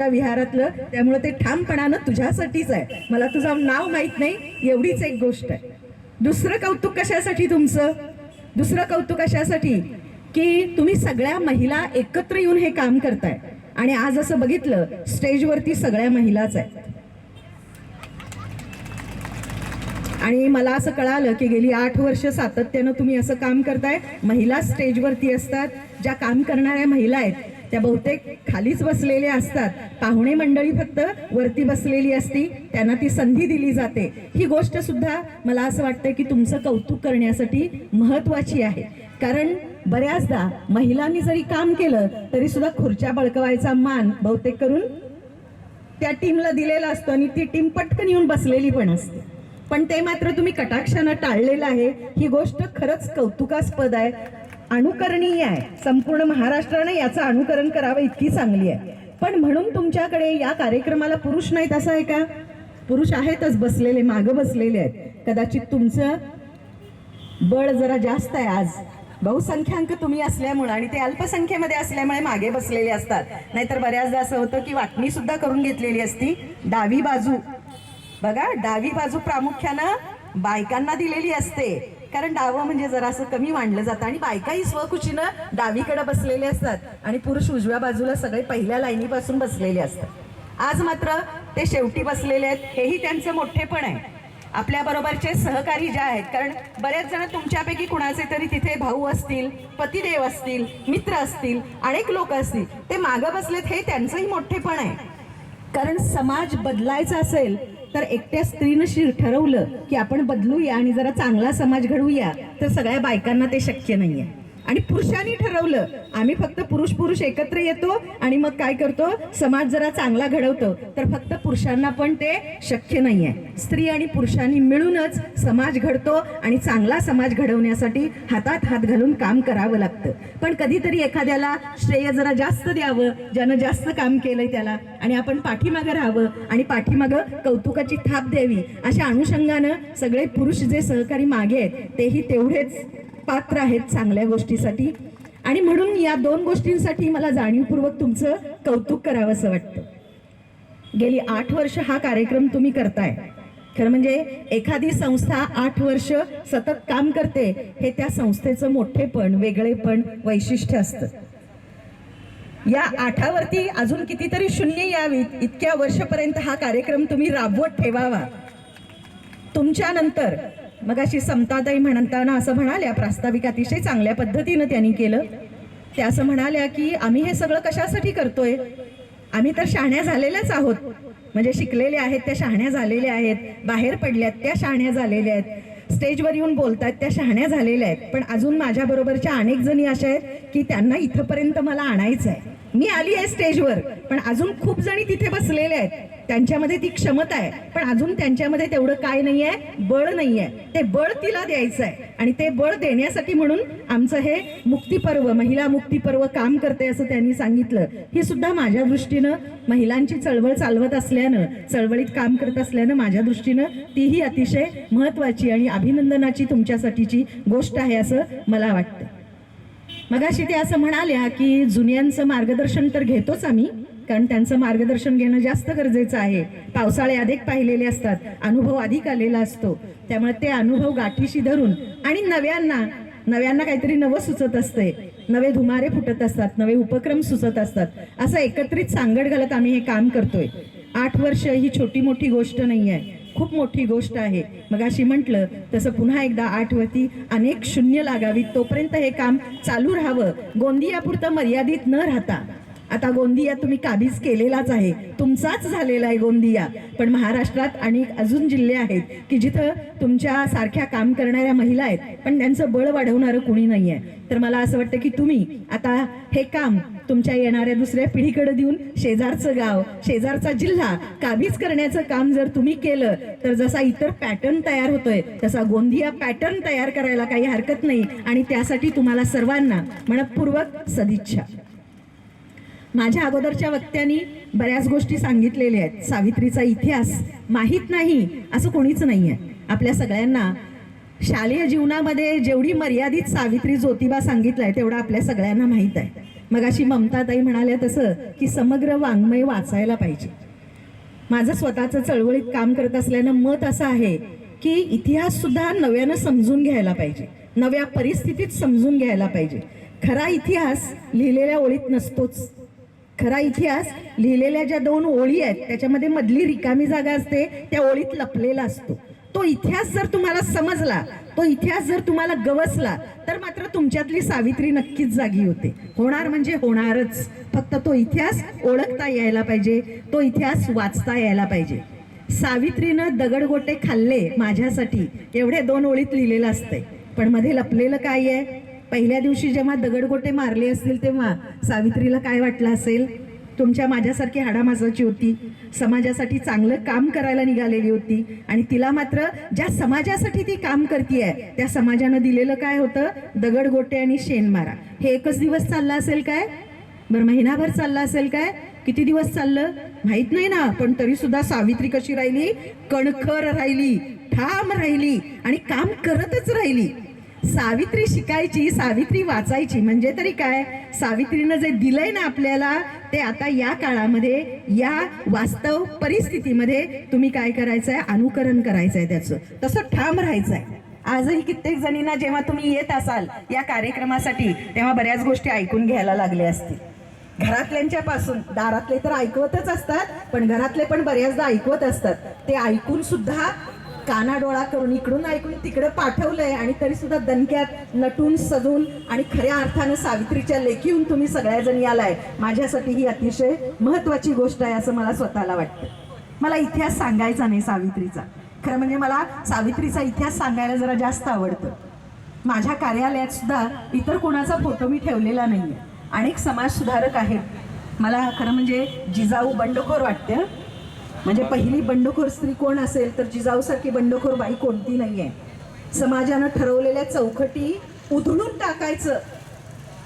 त्या विहारातलं? त्यामुळे ते ठामपणानं तुझ्यासाठीच आहे. मला तुझं नाव माहीत नाही एवढीच एक गोष्ट आहे. दुसरं कौतुक कशासाठी तुमचं? दुसरं कौतुक अशासाठी की तुम्ही सगळ्या महिला एकत्र येऊन हे काम करताय. आणि आज असं बघितलं स्टेजवरती सगळ्या महिलाच आहेत. आणि मला असं कळालं की गेली आठ वर्ष सातत्यानं तुम्ही असं काम करताय. महिला स्टेजवरती असतात. ज्या काम करणाऱ्या महिला आहेत त्या बहुतेक खालीच बसलेल्या असतात. पाहुणे मंडळी फक्त वरती बसलेली असती त्यांना ती संधी दिली जाते. ही गोष्ट सुद्धा मला असं वाटतं की तुमचं कौतुक करण्यासाठी महत्वाची आहे. कारण बऱ्याचदा महिलांनी जरी काम केलं तरी सुद्धा खुर्च्या बळकवायचा मान बहुतेक करून त्या टीमला दिलेला असतो आणि ती टीम पटकन येऊन बसलेली पण असते. पण ते मात्र तुम्ही कटाक्षानं टाळलेलं आहे. ही गोष्ट खरंच कौतुकास्पद आहे. अनुकरणीय आहे. संपूर्ण महाराष्ट्राने याचं अनुकरण करावं इतकी चांगली आहे. पण म्हणून तुमच्याकडे या कार्यक्रमाला पुरुष नाहीत असं आहे का? पुरुष आहेतच बसलेले मागं बसलेले आहेत. कदाचित तुमचं बळ जरा जास्त आहे आज. बहुसंख्याक तुम्ही असल्यामुळे आणि ते अल्पसंख्येमध्ये असल्यामुळे मागे बसलेले असतात. नाहीतर बऱ्याचदा असं होतं की वाटणी सुद्धा करून घेतलेली असती. डावी बाजू. बघा डावी बाजू प्रामुख्यानं बायकांना दिलेली असते. कारण डावं म्हणजे जरा असं कमी मांडलं जातं आणि बायकाही स्वखुशीनं डावीकडे बसलेले असतात आणि पुरुष उजव्या बाजूला सगळे पहिल्या लाईनीपासून बसलेले असतात. आज मात्र ते शेवटी बसलेले आहेत हेही त्यांचं मोठेपण आहे. आपल्या बरोबरचे सहकारी जे आहेत कारण बरेच जण तुमच्यापैकी कुणाचे तरी तिथे भाऊ असतील पतिदेव असतील मित्र असतील अनेक लोक असतील ते मागं बसलेत हे त्यांचंही मोठेपण आहे. कारण समाज बदलायचा असेल तर एकट्या स्त्रीनं ठरवलं की आपण बदलूया आणि जरा चांगला समाज घडवूया तर सगळ्या बायकांना ते शक्य नाही आहे आणि पुरुषांनी ठरवलं. आम्ही फक्त पुरुष पुरुष एकत्र येतो आणि मग काय करतो? समाज जरा चांगला घडवतो. तर फक्त पुरुषांना पण ते शक्य नाहीये. स्त्री आणि पुरुषांनी मिळूनच समाज घडतो आणि चांगला समाज घडवण्यासाठी हातात हात घालून काम करावं लागतं. पण कधीतरी एखाद्याला श्रेय जरा जास्त द्यावं ज्यानं जास्त काम केलंय त्याला आणि आपण पाठीमागं राहावं आणि पाठीमागं कौतुकाची थाप द्यावी अशा अनुषंगानं सगळे पुरुष जे सहकारी मागे आहेत तेही तेवढेच पात्र आहेत चांगल्या गोष्टीसाठी. आणि म्हणून या दोन गोष्टींसाठी मला जाणीवपूर्वक तुमचं कौतुक करावं असं वाटतं. गेली आठ वर्ष हा कार्यक्रम तुम्ही करताय. खरं म्हणजे एखादी संस्था आठ वर्ष सतत काम करते हे त्या संस्थेचं मोठेपण वेगळेपण वैशिष्ट्य असतं. या आठावरती अजून कितीतरी शून्य यावीत इतक्या वर्षपर्यंत हा कार्यक्रम तुम्ही राबवत ठेवावा. तुमच्यानंतर मग अशी समताताई म्हणताना असं म्हणाल्या प्रास्ताविक अतिशय चांगल्या पद्धतीनं त्यांनी केलं. त्या असं म्हणाल्या की आम्ही हे सगळं कशासाठी करतोय? आम्ही तर शहाण्या झालेल्याच आहोत. म्हणजे शिकलेले आहेत त्या शहाण्या झालेल्या आहेत. बाहेर पडल्यात त्या शहाण्या झालेल्या आहेत. स्टेजवर येऊन बोलतात त्या शहाण्या झालेल्या आहेत. पण अजून माझ्या बरोबरच्या अनेक जणी अशा आहेत की त्यांना इथंपर्यंत मला आणायचं आहे मी आली आहे स्टेजवर पण अजून खूप जणी तिथे बसलेल्या आहेत. त्यांच्यामध्ये ती क्षमता आहे. पण अजून त्यांच्यामध्ये तेवढं काय नाही आहे? बळ नाही आहे. ते बळ तिला द्यायचं आहे. आणि ते बळ देण्यासाठी म्हणून आमचं हे मुक्तीपर्व महिला मुक्तीपर्व काम करते असं त्यांनी सांगितलं. ही सुद्धा माझ्या दृष्टीनं महिलांची चळवळ चालवत असल्यानं चळवळीत काम करत असल्यानं माझ्या दृष्टीनं तीही अतिशय महत्वाची आणि अभिनंदनाची तुमच्यासाठीची गोष्ट आहे असं मला वाटतं. मगाशी ते असं म्हणाल्या की जुन्यांचं मार्गदर्शन तर घेतोच आम्ही कारण त्यांचं मार्गदर्शन घेणं जास्त गरजेचं आहे. पावसाळे अधिक पाहिलेले असतात अनुभव अधिक आलेला असतो. त्यामुळे ते अनुभव गाठीशी धरून आणि नव्यांना नव्यांना काहीतरी नवं सुचत असते नवे धुमारे फुटत असतात नवे उपक्रम सुचत असतात. असं एकत्रित सांगड घालत आम्ही हे काम करतोय. आठ वर्ष ही छोटी मोठी गोष्ट नाही आहे खूप मोठी गोष्ट आहे. मग अशी म्हटलं तसं पुन्हा एकदा आठवती अनेक शून्य लागावीत तोपर्यंत हे काम चालू राहावं. गोंदियापुरतं मर्यादित न राहता. आता गोंदिया तुम्ही काबीज केलेलाच आहे. तुमचाच झालेला आहे गोंदिया. पण महाराष्ट्रात आणि अजून जिल्हे आहेत की जिथं तुमच्या सारख्या काम करणाऱ्या महिला आहेत पण त्यांचं बळ वाढवणारं कुणी नाही आहे तर मला असं वाटतं की तुम्ही आता हे काम तुमच्या येणाऱ्या दुसऱ्या पिढीकडे देऊन शेजारचं गाव शेजारचा जिल्हा काबीज करण्याचं काम जर तुम्ही केलं तर जसा इतर पॅटर्न तयार होतोय तसा गोंदिया पॅटर्न तयार करायला काही हरकत नाही. आणि त्यासाठी तुम्हाला सर्वांना मनपूर्वक सदिच्छा. माझ्या अगोदरच्या वक्त्यांनी बऱ्याच गोष्टी सांगितलेल्या आहेत. सावित्रीचा इतिहास माहीत नाही असं कोणीच नाही आहे आपल्या सगळ्यांना शालेय जीवनामध्ये जेवढी मर्यादित सावित्री ज्योतिबा सांगितलंय तेवढं आपल्या सगळ्यांना माहीत आहे. मग अशी ममताताई म्हणाल्या तसं की समग्र वाङ्मय वाचायला पाहिजे. माझं स्वतःचं चळवळीत काम करत असल्यानं मत असं आहे की इतिहास सुद्धा नव्यानं समजून घ्यायला पाहिजे. नव्या परिस्थितीत समजून घ्यायला पाहिजे. खरा इतिहास लिहिलेल्या ओळीत नसतोच. खरा इतिहास लिहिलेल्या ज्या दोन ओळी आहेत त्याच्यामध्ये मधली रिकामी जागा असते त्या ओळीत लपलेला असतो. तो इतिहास जर तुम्हाला समजला तो इतिहास जर तुम्हाला गवसला तर मात्र तुमच्यातली सावित्री नक्कीच जागी होते. होणार म्हणजे होणारच. फक्त तो इतिहास ओळखता यायला पाहिजे तो इतिहास वाचता यायला पाहिजे. सावित्रीनं दगडगोटे खाल्ले माझ्यासाठी एवढे दोन ओळीत लिहिलेलं असतंय. पण मध्ये लपलेलं काय आहे? पहिल्या दिवशी जेव्हा दगडगोटे मारले असतील तेव्हा सावित्रीला काय वाटलं असेल? तुमच्या माझ्यासारखी हाडामासाची होती. समाजासाठी चांगलं काम करायला निघालेली होती. आणि तिला मात्र ज्या समाजासाठी ती काम करतीये त्या समाजानं दिलेलं काय होतं? दगडगोटे आणि शेणमारा. हे एकच दिवस चाललं असेल काय? बरं महिनाभर चाललं असेल काय? किती दिवस चाललं? माहीत नाही ना पण तरी सुद्धा सावित्री कशी राहिली? कणखर राहिली ठाम राहिली आणि काम करतच राहिली. सावित्री शिकायची सावित्री वाचायची. म्हणजे तरी काय? सावित्रीनं जे दिलंय ना आपल्याला ते आता या काळामध्ये या वास्तव परिस्थितीमध्ये तुम्ही काय करायचंय? अनुकरण करायचंय त्याचं. तसं ठाम राहायचंय. आजही कित्येक जणींना जेव्हा तुम्ही येत असाल या कार्यक्रमासाठी तेव्हा बऱ्याच गोष्टी ऐकून घ्यायला लागल्या असतील. घरातल्यांच्या पासून दारातले तर ऐकवतच असतात पण घरातले पण बऱ्याचदा ऐकवत असतात. ते ऐकून सुद्धा कानाडोळा करून इकडून ऐकून तिकडे पाठवलंय आणि तरी सुद्धा दणक्यात नटून सजून आणि खऱ्या अर्थानं सावित्रीच्या लेखीहून तुम्ही सगळ्याजणी आलाय माझ्यासाठी ही अतिशय महत्वाची गोष्ट आहे असं मला स्वतःला वाटतं. मला इतिहास सांगायचा नाही सावित्रीचा. खरं म्हणजे मला सावित्रीचा इतिहास सांगायला जरा जास्त आवडतं. माझ्या कार्यालयात सुद्धा इतर कोणाचा फोटो मी ठेवलेला आहे अनेक समाजसुधारक आहेत. मला खरं म्हणजे जिजाऊ बंडखोर वाटतं. म्हणजे पहिली बंडखोर स्त्री कोण असेल तर जिजाऊसारखी बंडखोर बाई कोणती नाहीये. समाजानं ठरवलेल्या चौकटी उधळून टाकायचं.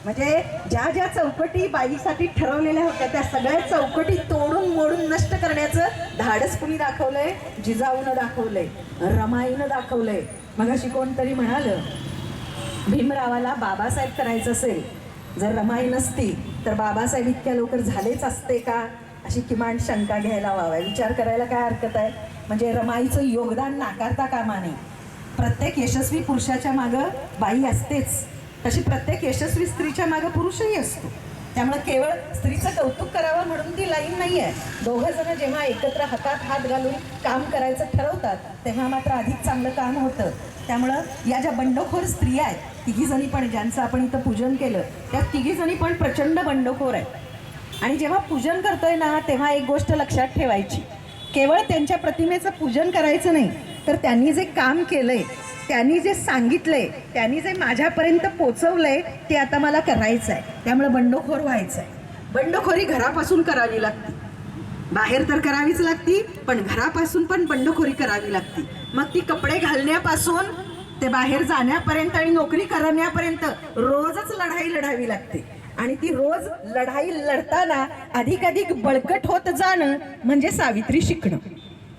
म्हणजे ज्या ज्या चौकटी बाईसाठी ठरवलेल्या होत्या त्या सगळ्या चौकटी तोडून मोडून नष्ट करण्याचं धाडस कुणी दाखवलंय? जिजाऊनं दाखवलंय. रमाईनं दाखवलंय. मग अशी कोणतरी म्हणालं भीमरावाला बाबासाहेब करायचं असेल जर रमाई नसती तर बाबासाहेब इतक्या लवकर झालेच असते का? अशी किमान शंका घ्यायला व्हावा. विचार करायला काय हरकत आहे? म्हणजे रमाईचं योगदान नाकारता कामा नये. प्रत्येक यशस्वी पुरुषाच्या मागं बाई असतेच. तशी प्रत्येक यशस्वी स्त्रीच्या मागं पुरुषही असतो. त्यामुळे केवळ स्त्रीचं कौतुक करावं म्हणून ती लाईन नाही आहे दोघं जण जेव्हा एकत्र हातात हात घालून काम करायचं ठरवतात तेव्हा मात्र अधिक चांगलं काम होतं. त्यामुळं या ज्या बंडखोर स्त्रिया आहेत तिघीजणी पण ज्यांचं आपण इथं पूजन केलं त्या तिघीजणी पण प्रचंड बंडखोर आहेत. आणि जेव्हा पूजन करतोय ना तेव्हा एक गोष्ट लक्षात ठेवायची. केवळ त्यांच्या प्रतिमेचं पूजन करायचं नाही तर त्यांनी जे काम केलंय त्यांनी जे सांगितलंय त्यांनी जे माझ्यापर्यंत पोचवलंय ते आता मला करायचं आहे त्यामुळे बंडखोर व्हायचं आहे बंडखोरी घरापासून करावी लागते. बाहेर तर करावीच लागती पण घरापासून पण बंडखोरी करावी लागती. मग ती कपडे घालण्यापासून ते बाहेर जाण्यापर्यंत आणि नोकरी करण्यापर्यंत रोजच लढाई लढावी लागते. आणि ती रोज लढाई लढताना अधिकाधिक बळकट होत जाणं म्हणजे सावित्री शिकणं.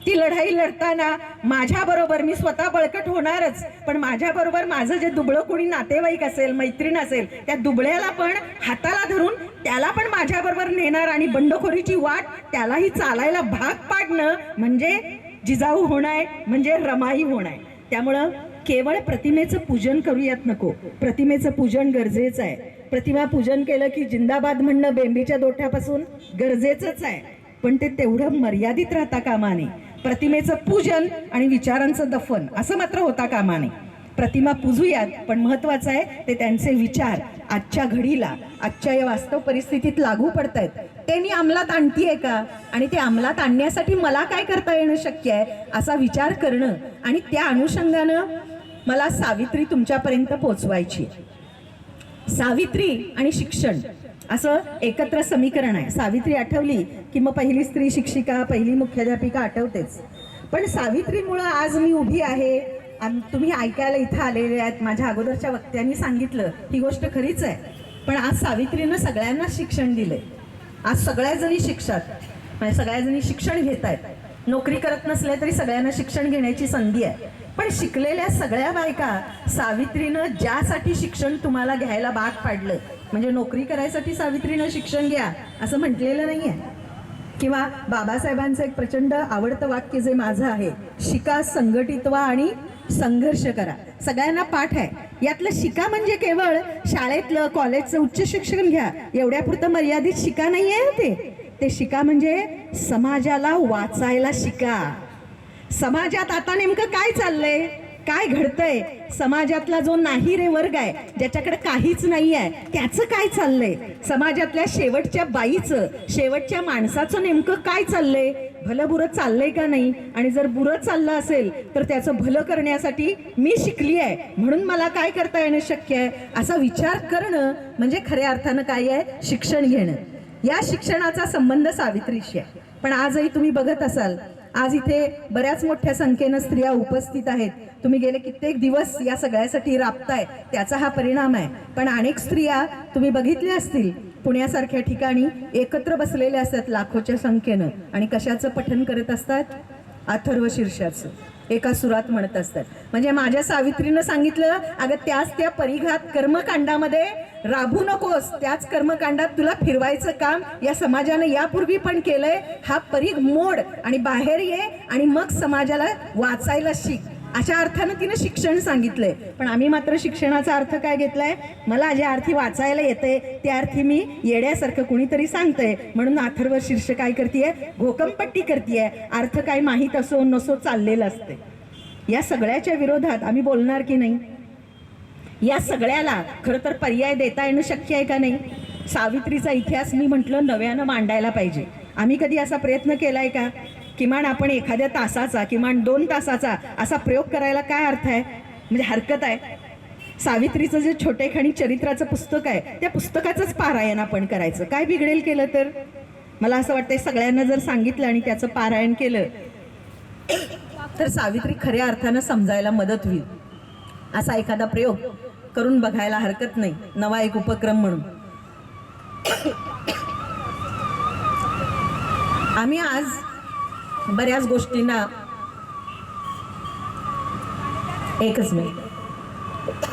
ती लढाई लढताना माझ्याबरोबर मी स्वतः बळकट होणारच पण माझ्याबरोबर माझं जे दुबळं कोणी नातेवाईक असेल मैत्रीण असेल त्या दुबळ्याला पण हाताला धरून त्याला पण माझ्याबरोबर नेणार आणि बंडखोरीची वाट त्यालाही चालायला भाग पाडणं म्हणजे जिजाऊ होणार म्हणजे रमाई होणार. त्यामुळं केवळ प्रतिमेचं पूजन करूयात नको. प्रतिमेचं पूजन गरजेचं आहे. प्रतिमा पूजन केलं की जिंदाबाद म्हणणं बेंबीच्या दोठ्यापासून गरजेचंच आहे. पण ते तेवढं मर्यादित राहता कामा नये प्रतिमेचं पूजन आणि विचारांचं दफन असं मात्र होता कामा नये प्रतिमा पूजूयात पण महत्वाचं आहे ते त्यांचे विचार आजच्या घडीला आजच्या या वास्तव परिस्थितीत लागू पडत आहेत ते मी अंमलात आणतीये का? आणि ते अंमलात आणण्यासाठी मला काय करता येणं शक्य आहे असा विचार करणं आणि त्या अनुषंगानं मला सावित्री तुमच्यापर्यंत पोचवायची. सावित्री आणि शिक्षण असं एकत्र समीकरण आहे. सावित्री आठवली की मग पहिली स्त्री शिक्षिका पहिली मुख्याध्यापिका आठवतेच. पण सावित्रीमुळं आज मी उभी आहे. तुम्ही ऐकायला इथं आलेले आहेत. माझ्या अगोदरच्या वक्त्यांनी सांगितलं ही गोष्ट खरीच आहे. पण आज सावित्रीनं सगळ्यांना शिक्षण दिलंय. आज सगळ्याजणी शिक्षक म्हणजे सगळ्याजणी शिक्षण घेत आहेत नोकरी करत नसल्या तरी सगळ्यांना शिक्षण घेण्याची संधी आहे. पण शिकलेल्या सगळ्या बायका सावित्रीनं ज्यासाठी शिक्षण तुम्हाला घ्यायला भाग पाडलं म्हणजे नोकरी करायसाठी सावित्रीनं शिक्षण घ्या असं म्हटलेलं नाही आहे किंवा बाबासाहेबांचं एक प्रचंड आवडतं वाक्य जे माझं आहे शिका संघटित व्हा आणि संघर्ष करा. सगळ्यांना पाठ आहे. यातलं शिका म्हणजे केवळ शाळेतलं कॉलेजचं उच्च शिक्षण घ्या. एवढ्यापुरतं मर्यादित शिका नाही आहे ते. ते शिका म्हणजे समाजाला वाचायला शिका. समाजात आता नेमकं काय चाललंय? काय घडतंय? समाजातला जो नाही रे वर्ग आहे ज्याच्याकडे काहीच नाही आहे त्याचं काय चाललंय? समाजातल्या शेवटच्या बाईचं शेवटच्या माणसाचं नेमकं काय चाललंय? भलं बुरं चाललंय का नाही? आणि जर बुरं चाललं असेल तर त्याचं भलं करण्यासाठी मी शिकली आहे. म्हणून मला काय करता येणं शक्य आहे? असा विचार करणं म्हणजे खऱ्या अर्थानं काय आहे? शिक्षण घेणं. या शिक्षणाचा संबंध सावित्रीशी आहे. पण आजही तुम्ही बघत असाल आज इथे बऱ्याच मोठ्या संख्येनं स्त्रिया उपस्थित आहेत. तुम्ही गेले कित्येक दिवस या सगळ्यासाठी राबताय त्याचा हा परिणाम आहे. पण अनेक स्त्रिया तुम्ही बघितल्या असतील पुण्यासारख्या ठिकाणी एकत्र बसलेल्या असतात लाखोच्या संख्येनं. आणि कशाचं पठन करत असतात? अथर्व शीर्षाचं. एका सुरात म्हणत असतात. म्हणजे माझ्या सावित्रीनं सांगितलं अगं त्याच त्या परिघात कर्मकांडामध्ये राबू नकोस. त्याच कर्मकांडात तुला फिरवायचं काम या समाजानं यापूर्वी पण केलंय. हा परीघ मोड आणि बाहेर ये आणि मग समाजाला वाचायला शिक. अशा अर्थानं तिनं शिक्षण सांगितलंय. पण आम्ही मात्र शिक्षणाचा अर्थ काय घेतलाय? मला ज्या अर्थी वाचायला येते त्या अर्थी मी येड्यासारखं कुणीतरी सांगतंय. म्हणून अथर्व शीर्ष काय करतेय? घोकमपट्टी करतेय. अर्थ काय माहीत असो नसो चाललेलं असते. या सगळ्याच्या विरोधात आम्ही बोलणार की नाही? या सगळ्याला खरं तर पर्याय देता येणं शक्य आहे का नाही? सावित्रीचा इतिहास मी म्हटलं नव्यानं मांडायला पाहिजे. आम्ही कधी असा प्रयत्न केलाय का? किमान आपण एखाद्या तासाचा किमान दोन तासाचा असा प्रयोग करायला काय अर्थ आहे? म्हणजे हरकत आहे. सावित्रीचं जे छोटेखानी चरित्राचं पुस्तक आहे त्या पुस्तकाचंच पारायण आपण करायचं. काय बिघडेल केलं तर? मला असं वाटतंय सगळ्यांना जर सांगितलं आणि त्याचं पारायण केलं तर सावित्री खऱ्या अर्थानं समजायला मदत होईल. असा एखादा प्रयोग करून बघायला हरकत नाही. नवा एक उपक्रम म्हणून. आम्ही आज बऱ्याच गोष्टींना एकच मिनिट.